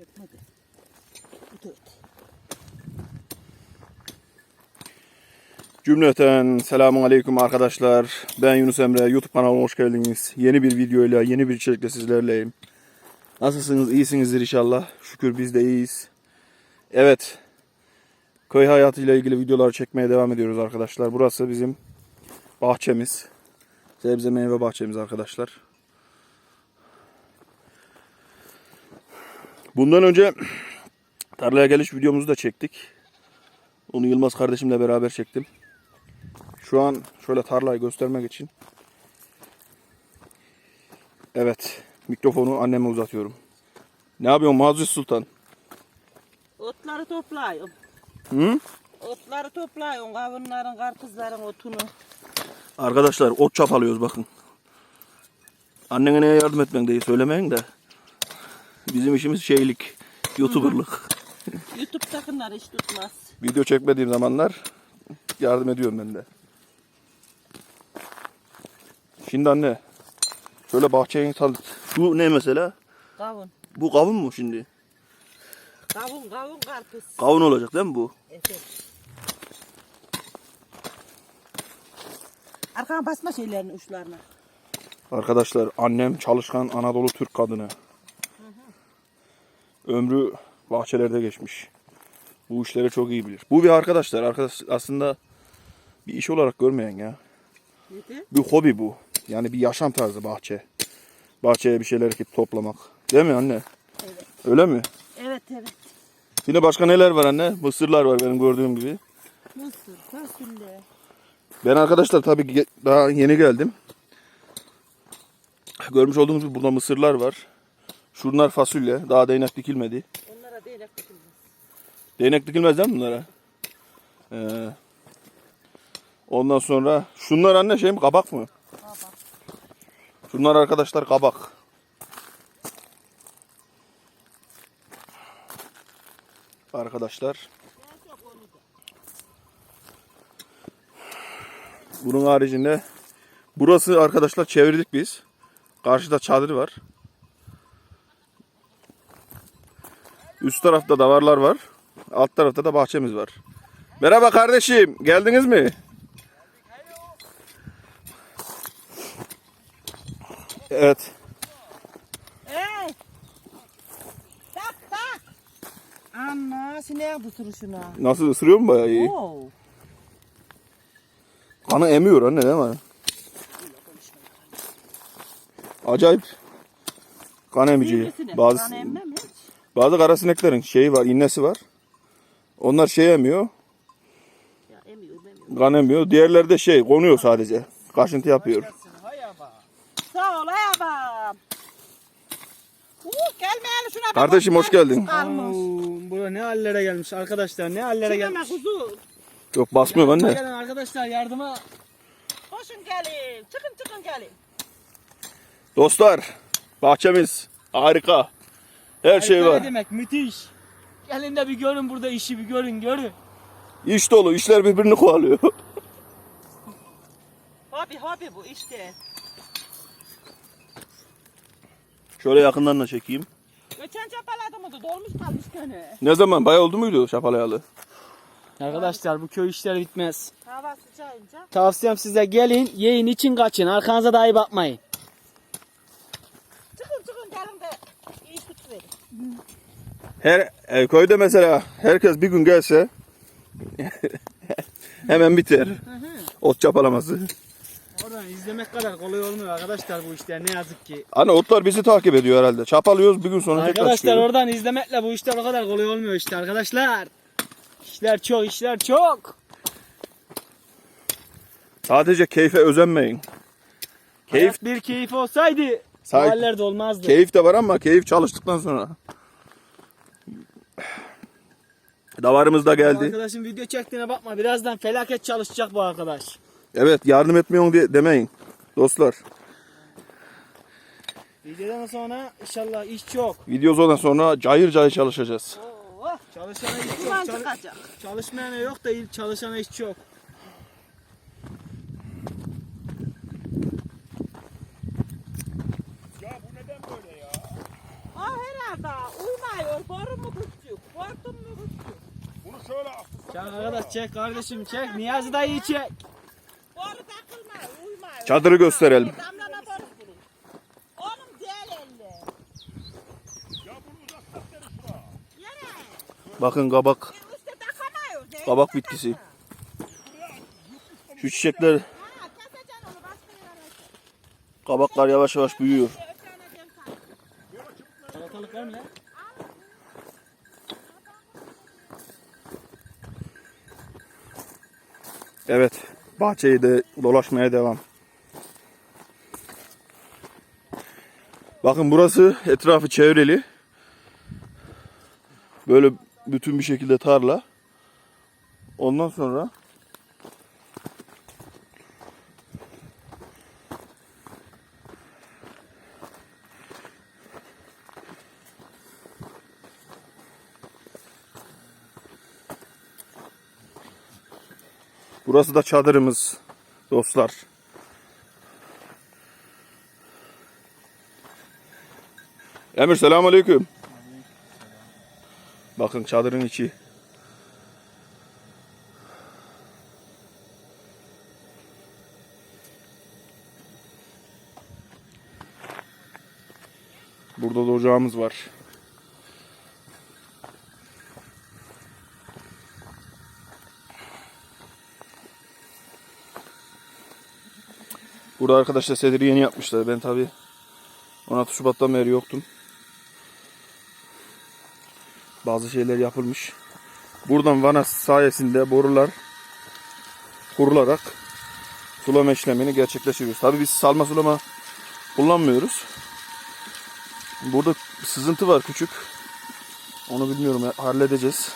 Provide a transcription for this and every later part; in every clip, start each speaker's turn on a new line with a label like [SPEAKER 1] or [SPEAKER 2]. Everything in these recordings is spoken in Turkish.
[SPEAKER 1] Da öte.
[SPEAKER 2] Cümleten selamun aleyküm arkadaşlar. Ben Yunus Emre. YouTube kanalıma hoş geldiniz. Yeni bir videoyla, yeni bir içerikle sizlerleyim. Nasılsınız? İyisinizdir inşallah. Şükür biz de iyiyiz. Evet. Köy hayatıyla ilgili videolar çekmeye devam ediyoruz arkadaşlar. Burası bizim bahçemiz. Sebze meyve bahçemiz arkadaşlar. Bundan önce tarlaya geliş videomuzu da çektik. Onu Yılmaz kardeşimle beraber çektim. Şu an şöyle tarlayı göstermek için. Evet. Mikrofonu anneme uzatıyorum. Ne yapıyorsun Mazlum Sultan?
[SPEAKER 1] Otları toplayın.
[SPEAKER 2] Hı?
[SPEAKER 1] Otları toplayın. Kavunların, karpuzların otunu.
[SPEAKER 2] Arkadaşlar ot çapalıyoruz bakın. Annene neye yardım etmen diye söylemeyin de. Bizim işimiz şeylik. Youtuberlık.
[SPEAKER 1] Youtube'dakiler hiç tutmaz.
[SPEAKER 2] Video çekmediğim zamanlar yardım ediyorum ben de. Şimdi anne. Şöyle bahçeyi tanıt. Şu ne mesela?
[SPEAKER 1] Kavun.
[SPEAKER 2] Bu kavun mu şimdi?
[SPEAKER 1] Kavun, kavun, karpuz.
[SPEAKER 2] Kavun olacak değil mi bu?
[SPEAKER 1] Evet. Arkana basma şeylerin uçlarına.
[SPEAKER 2] Arkadaşlar annem çalışkan Anadolu Türk kadını. Ömrü bahçelerde geçmiş. Bu işleri çok iyi bilir. Bu bir arkadaşlar. Arkadaş aslında bir iş olarak görmeyen ya.
[SPEAKER 1] Neydi?
[SPEAKER 2] Bir hobi bu. Yani bir yaşam tarzı bahçe. Bahçeye bir şeyler ekip toplamak. Değil mi anne?
[SPEAKER 1] Evet.
[SPEAKER 2] Öyle mi?
[SPEAKER 1] Evet, evet.
[SPEAKER 2] Yine başka neler var anne? Mısırlar var benim gördüğüm gibi.
[SPEAKER 1] Mısır, fasulye.
[SPEAKER 2] Ben arkadaşlar tabii daha yeni geldim. Görmüş olduğunuz gibi burada mısırlar var. Şunlar fasulye. Daha değnek dikilmedi.
[SPEAKER 1] Onlara değnek dikilmez.
[SPEAKER 2] Değnek dikilmez değil mi bunlara? Ee, ondan sonra şunlar anne şey mi kabak mı?
[SPEAKER 1] Kabak.
[SPEAKER 2] Şunlar arkadaşlar kabak. Arkadaşlar. Bunun haricinde burası arkadaşlar çevirdik biz. Karşıda çadır var. Üst tarafta davarlar var. Alt tarafta da bahçemiz var. Merhaba kardeşim. Geldiniz mi? Evet.
[SPEAKER 1] Hey! Tak tak! Anna sineğe bu şuna.
[SPEAKER 2] Nasıl ısırıyor mu bayağı iyi?
[SPEAKER 1] Oo.
[SPEAKER 2] Kanı emiyor anne değil mi? Acayip kan emici. Bazı,
[SPEAKER 1] Kan emmem hiç.
[SPEAKER 2] Bazı karasineklerin şeyi var, innesi var. Onlar şey emiyor,
[SPEAKER 1] Ya emiyor emiyor.
[SPEAKER 2] kan emiyor. Diğerleri de şey konuyor sadece. Kaşıntı yapıyor.
[SPEAKER 1] Sağ ol ayabam. Uh, gelmeyeli şuna bak.
[SPEAKER 2] Kardeşim, hoş geldin.
[SPEAKER 1] Almış.
[SPEAKER 3] Bura ne hallere gelmiş arkadaşlar ne hallere
[SPEAKER 1] Çıkama
[SPEAKER 3] gelmiş.
[SPEAKER 1] kuzu.
[SPEAKER 2] Yok basmıyor
[SPEAKER 3] Yardıma
[SPEAKER 2] anne.
[SPEAKER 3] Gelin arkadaşlar yardıma.
[SPEAKER 1] Koşun gelin. Çıkın çıkın gelin.
[SPEAKER 2] Dostlar, bahçemiz harika. Her şey var.
[SPEAKER 3] Ne demek müthiş. Gelin de bir görün burada işi bir görün görün.
[SPEAKER 2] İş dolu, işler birbirini kovalıyor.
[SPEAKER 1] Hobi hobi bu işte.
[SPEAKER 2] Şöyle yakından da çekeyim.
[SPEAKER 1] Geçen çapaladı mı da dolmuş kalmış gene.
[SPEAKER 2] Ne zaman? Bayağı oldu muydu şapalayalı?
[SPEAKER 3] Arkadaşlar bu köy işleri bitmez.
[SPEAKER 1] Hava sıcağınca.
[SPEAKER 3] Tavsiyem size gelin yiyin için kaçın arkanıza dahi bakmayın.
[SPEAKER 1] Çıkın çıkın gelin de iyi tutuverin.
[SPEAKER 2] Her e, köyde mesela herkes bir gün gelse hemen biter. Ot çapalaması.
[SPEAKER 3] Oradan izlemek kadar kolay olmuyor arkadaşlar bu işler ne yazık ki.
[SPEAKER 2] Hani otlar bizi takip ediyor herhalde. Çapalıyoruz bir gün sonra tekrar
[SPEAKER 3] Arkadaşlar
[SPEAKER 2] çıkıyor.
[SPEAKER 3] oradan izlemekle bu işler o kadar kolay olmuyor işte arkadaşlar. İşler çok işler çok.
[SPEAKER 2] Sadece keyfe özenmeyin. Keyif
[SPEAKER 3] Hayat bir keyif olsaydı bu
[SPEAKER 2] Say-
[SPEAKER 3] hallerde olmazdı.
[SPEAKER 2] keyif de var ama keyif çalıştıktan sonra. Davarımız da
[SPEAKER 3] Bu
[SPEAKER 2] geldi.
[SPEAKER 3] Arkadaşın video çektiğine bakma birazdan felaket çalışacak bu arkadaş.
[SPEAKER 2] Evet yardım etmiyorsun diye demeyin. Dostlar
[SPEAKER 3] Videodan sonra inşallah iş çok.
[SPEAKER 2] videodan sonra cayır cayır çalışacağız.
[SPEAKER 1] Oh,
[SPEAKER 3] Çalışana iş çok. Çalış-
[SPEAKER 1] çıkacak.
[SPEAKER 3] çalışmayana yok değil, çalışana iş çok. Çek arkadaş çek kardeşim çek. Niyazi dayı çek.
[SPEAKER 1] Boru takılma, uyma.
[SPEAKER 2] Çadırı gösterelim.
[SPEAKER 1] Damlana boru vurun. Oğlum değil elle.
[SPEAKER 2] Bakın kabak.
[SPEAKER 1] Üstte takamıyor. değil.
[SPEAKER 2] Kabak bitkisi. Şu çiçekler,
[SPEAKER 1] Ha, keseceksin onu başka yere.
[SPEAKER 2] kabaklar yavaş yavaş büyüyor. Evet, bahçeyi de dolaşmaya devam. Bakın burası etrafı çevreli. Böyle bütün bir şekilde tarla. Ondan sonra Burası da çadırımız dostlar. Emir selamun aleyküm. Bakın çadırın içi. Burada da ocağımız var. Burada arkadaşlar sediri yeni yapmışlar. Ben tabi 16 Şubat'tan beri yoktum. Bazı şeyler yapılmış. Buradan vana sayesinde borular kurularak sulama işlemini gerçekleştiriyoruz. Tabi biz salma sulama kullanmıyoruz. Burada sızıntı var küçük. Onu bilmiyorum halledeceğiz.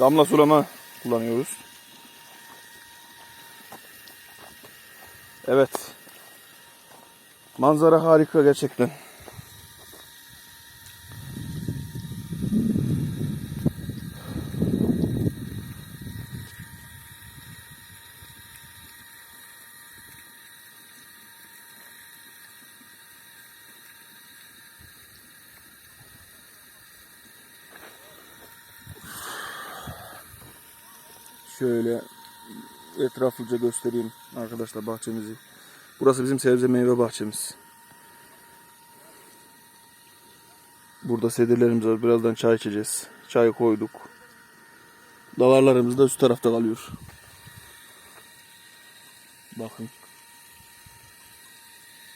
[SPEAKER 2] Damla sulama kullanıyoruz. Evet. Manzara harika gerçekten. Şöyle etraflıca göstereyim arkadaşlar bahçemizi. Burası bizim sebze meyve bahçemiz. Burada sedirlerimiz var. Birazdan çay içeceğiz. Çay koyduk. Davarlarımız da üst tarafta kalıyor. Bakın.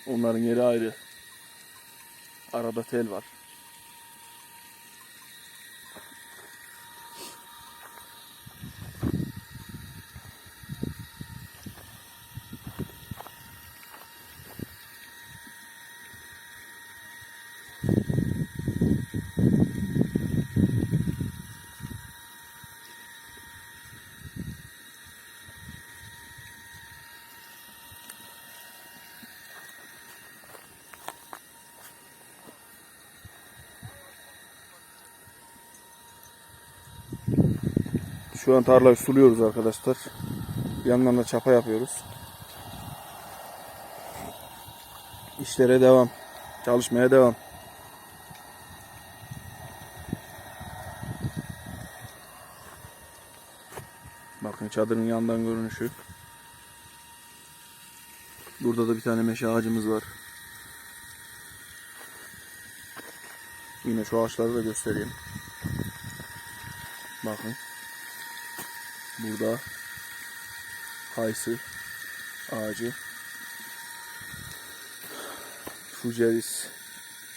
[SPEAKER 2] Onların yeri ayrı. Arada tel var. Şu an tarlayı suluyoruz arkadaşlar. Yandan da çapa yapıyoruz. İşlere devam. Çalışmaya devam. Bakın çadırın yandan görünüşü. Burada da bir tane meşe ağacımız var. Yine şu ağaçları da göstereyim. Bakın. Burada kayısı ağacı. Şu ceviz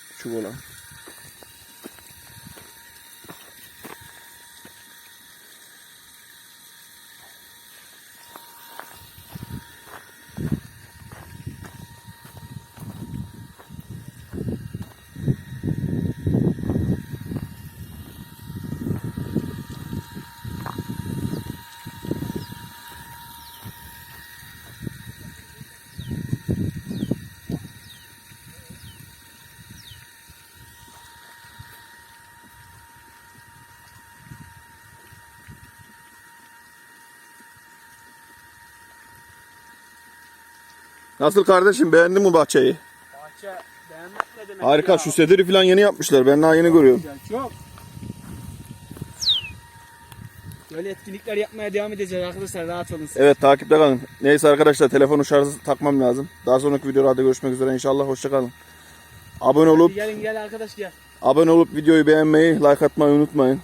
[SPEAKER 2] küçük olan. Nasıl kardeşim beğendin mi bahçeyi?
[SPEAKER 3] Bahçe beğenmek ne demek
[SPEAKER 2] Harika
[SPEAKER 3] ya?
[SPEAKER 2] şu sediri falan yeni yapmışlar. Ben daha yeni görüyorum.
[SPEAKER 3] Güzel, Çok. Böyle etkinlikler yapmaya devam edeceğiz arkadaşlar rahat olun. siz.
[SPEAKER 2] Evet takipte kalın. Neyse arkadaşlar telefonu şarjı takmam lazım. Daha sonraki videolarda görüşmek üzere inşallah. Hoşçakalın. Abone olup
[SPEAKER 3] Hadi gelin gel arkadaş gel.
[SPEAKER 2] abone olup videoyu beğenmeyi, like atmayı unutmayın.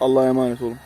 [SPEAKER 2] Allah'a emanet olun.